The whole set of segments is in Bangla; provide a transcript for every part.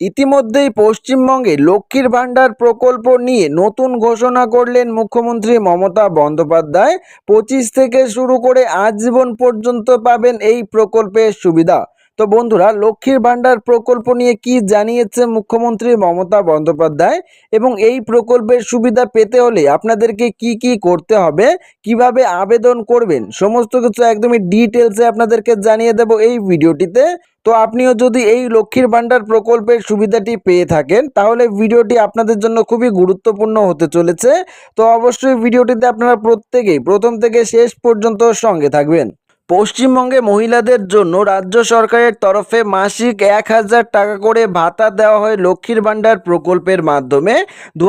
ইতিমধ্যেই পশ্চিমবঙ্গে লক্ষ্মীর ভাণ্ডার প্রকল্প নিয়ে নতুন ঘোষণা করলেন মুখ্যমন্ত্রী মমতা বন্দ্যোপাধ্যায়। পঁচিশ থেকে শুরু করে আজীবন পর্যন্ত পাবেন এই প্রকল্পের সুবিধা। তো বন্ধুরা, লক্ষ্মীর ভাণ্ডার প্রকল্প নিয়ে কি জানিয়েছে মুখ্যমন্ত্রী মমতা বন্দ্যোপাধ্যায়? এবং এই প্রকল্পের সুবিধা পেতে হলে আপনাদেরকে কি কি করতে হবে? কীভাবে আবেদন করবেন? সমস্ত কিছু একদমই ডিটেলসে আপনাদেরকে জানিয়ে দেব এই ভিডিওটিতে। তো আপনিও যদি এই লক্ষ্মীর ভাণ্ডার প্রকল্পের সুবিধাটি পেয়ে থাকেন, তাহলে ভিডিওটি আপনাদের জন্য খুবই গুরুত্বপূর্ণ হতে চলেছে। তো অবশ্যই ভিডিওটিতে আপনারা প্রত্যেকেই প্রথম থেকে শেষ পর্যন্ত সঙ্গে থাকবেন। পশ্চিমবঙ্গে মহিলাদের জন্য রাজ্য সরকারের তরফে মাসিক এক হাজার টাকা করে ভাতা দেওয়া হয় লক্ষ্মীর ভাণ্ডার প্রকল্পের মাধ্যমে। দু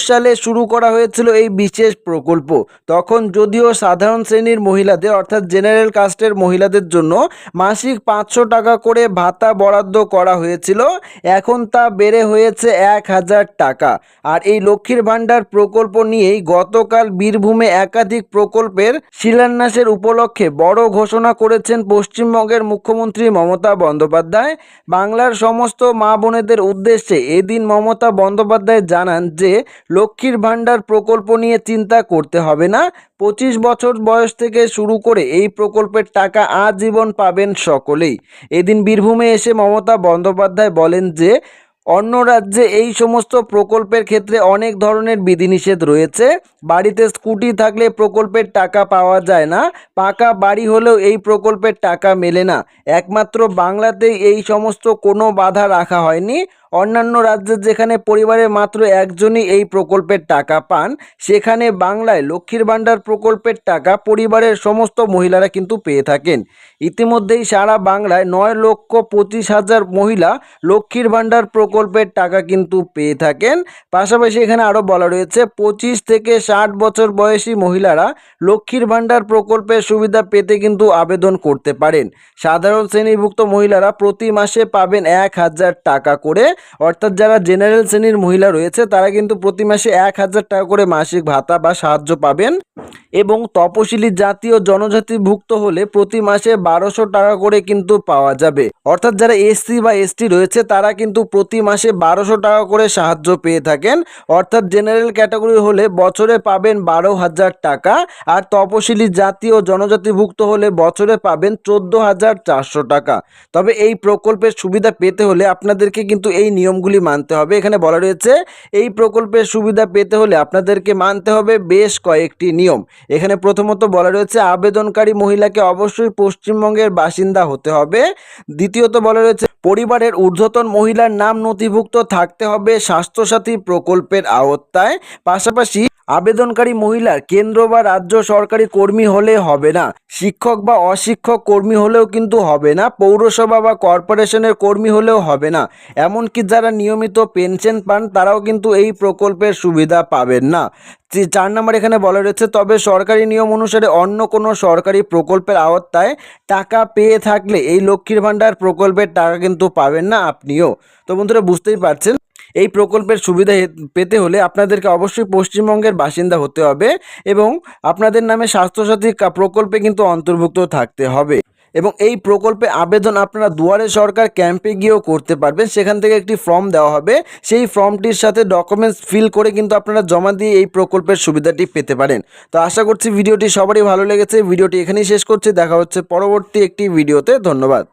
সালে শুরু করা হয়েছিল এই বিশেষ প্রকল্প। তখন যদিও সাধারণ শ্রেণির মহিলাদের অর্থাৎ জেনারেল কাস্টের মহিলাদের জন্য মাসিক পাঁচশো টাকা করে ভাতা বরাদ্দ করা হয়েছিল। এখন তা বেড়ে হয়েছে এক হাজার টাকা। আর এই লক্ষ্মীর ভাণ্ডার প্রকল্প নিয়েই গতকাল বীরভূমে একাধিক প্রকল্পের শিলান্যাসের উপলক্ষে বড় ঘোষণা করেছেন পশ্চিমবঙ্গের মুখ্যমন্ত্রী মমতা বন্দ্যোপাধ্যায়। বাংলার সমস্ত মা বোনেদের উদ্দেশ্যে এদিন মমতা বন্দ্যোপাধ্যায় জানান যে, লক্ষ্মীর ভাণ্ডার প্রকল্প নিয়ে চিন্তা করতে হবে না। পঁচিশ বছর বয়স থেকে শুরু করে এই প্রকল্পের টাকা আজীবন পাবেন সকলেই। এদিন বীরভূমে এসে মমতা বন্দ্যোপাধ্যায় বলেন যে অন্য রাজ্যে এই সমস্ত প্রকল্পের ক্ষেত্রে অনেক ধরনের বিধিনিষেধ রয়েছে। বাড়িতে স্কুটি থাকলে প্রকল্পের টাকা পাওয়া যায় না। পাকা বাড়ি হলেও এই প্রকল্পের টাকা মেলে না। একমাত্র বাংলাতেই এই সমস্ত কোনো বাধা রাখা হয়নি। অন্যান্য রাজ্যে যেখানে পরিবারের মাত্র একজনই এই প্রকল্পের টাকা পান, সেখানে বাংলায় লক্ষ্মীর ভাণ্ডার প্রকল্পের টাকা পরিবারের সমস্ত মহিলারা কিন্তু পেয়ে থাকেন। ইতিমধ্যেই সারা বাংলায় নয় লক্ষ পঁচিশ হাজার মহিলা লক্ষ্মীর ভাণ্ডার প্রকল্পের টাকা কিন্তু পেয়ে থাকেন। পাশাপাশি এখানে আরও বলা রয়েছে, পঁচিশ থেকে ষাট বছর বয়সী মহিলারা লক্ষ্মীর ভাণ্ডার প্রকল্পের সুবিধা পেতে কিন্তু আবেদন করতে পারেন। সাধারণ শ্রেণীভুক্ত মহিলারা প্রতি মাসে পাবেন এক হাজার টাকা করে। অর্থাৎ যারা জেনারেল শ্রেণির মহিলা রয়েছে, তারা কিন্তু প্রতি মাসে এক হাজার টাকা করে মাসিক ভাতা বা সাহায্য পাবেন। এবং তপশিলি জাতি ও জনজাতিভুক্ত হলে প্রতি মাসে বারোশো টাকা করে কিন্তু পাওয়া যাবে। অর্থাৎ যারা এসসি বা এসটি রয়েছে, তারা কিন্তু প্রতি মাসে বারোশো টাকা করে সাহায্য পেয়ে থাকেন। অর্থাৎ জেনারেল ক্যাটাগরি হলে বছরে পাবেন বারো হাজার টাকা, আর তপশিলি জাতি ও জনজাতিভুক্ত হলে বছরে পাবেন চোদ্দ হাজার চারশো টাকা। তবে এই প্রকল্পের সুবিধা পেতে হলে আপনাদেরকে কিন্তু এই নিয়মগুলি মানতে হবে। এখানে বলা রয়েছে, এই প্রকল্পের সুবিধা পেতে হলে আপনাদেরকে মানতে হবে বেশ কয়েকটি নিয়ম। এখানে প্রথমত বলা রয়েছে, আবেদনকারী মহিলাকে অবশ্যই পশ্চিমবঙ্গের বাসিন্দা হতে হবে। দ্বিতীয়ত বলা রয়েছে, পরিবারের ঊর্ধ্বতন মহিলার নাম নথিভুক্ত থাকতে হবে স্বাস্থ্যসাথী প্রকল্পের আওতায়। পাশাপাশি আবেদনকারী মহিলার কেন্দ্র বা রাজ্য সরকারি কর্মী হলে হবে না। শিক্ষক বা অশিক্ষক কর্মী হলেও কিন্তু হবে না। পৌরসভা বা কর্পোরেশনের কর্মী হলেও হবে না। এমনকি যারা নিয়মিত পেনশন পান, তারাও কিন্তু এই প্রকল্পের সুবিধা পাবেন না। চার নম্বর এখানে বলা রয়েছে, তবে সরকারি নিয়ম অনুসারে অন্য কোনো সরকারি প্রকল্পের আওতায় টাকা পেয়ে থাকলে এই লক্ষ্মীর ভাণ্ডার প্রকল্পের টাকা কিন্তু পাবেন না আপনিও। তো বন্ধুরা, বুঝতেই পারছেন? এই প্রকল্পের সুবিধা পেতে হলে আপনাদেরকে অবশ্যই পশ্চিমবঙ্গের বাসিন্দা হতে হবে এবং আপনাদের নামে স্বাস্থ্যসাথী প্রকল্পে কিন্তু অন্তর্ভুক্ত থাকতে হবে। এবং এই প্রকল্পে আবেদন আপনারা দুয়ারে সরকার ক্যাম্পে গিয়েও করতে পারবেন। সেখান থেকে একটি ফর্ম দেওয়া হবে। সেই ফর্মটির সাথে ডকুমেন্টস ফিল করে কিন্তু আপনারা জমা দিয়ে এই প্রকল্পের সুবিধাটি পেতে পারেন। তো আশা করছি ভিডিওটি সবারই ভালো লেগেছে। ভিডিওটি এখানেই শেষ করছি। দেখা হচ্ছে পরবর্তী একটি ভিডিওতে। ধন্যবাদ।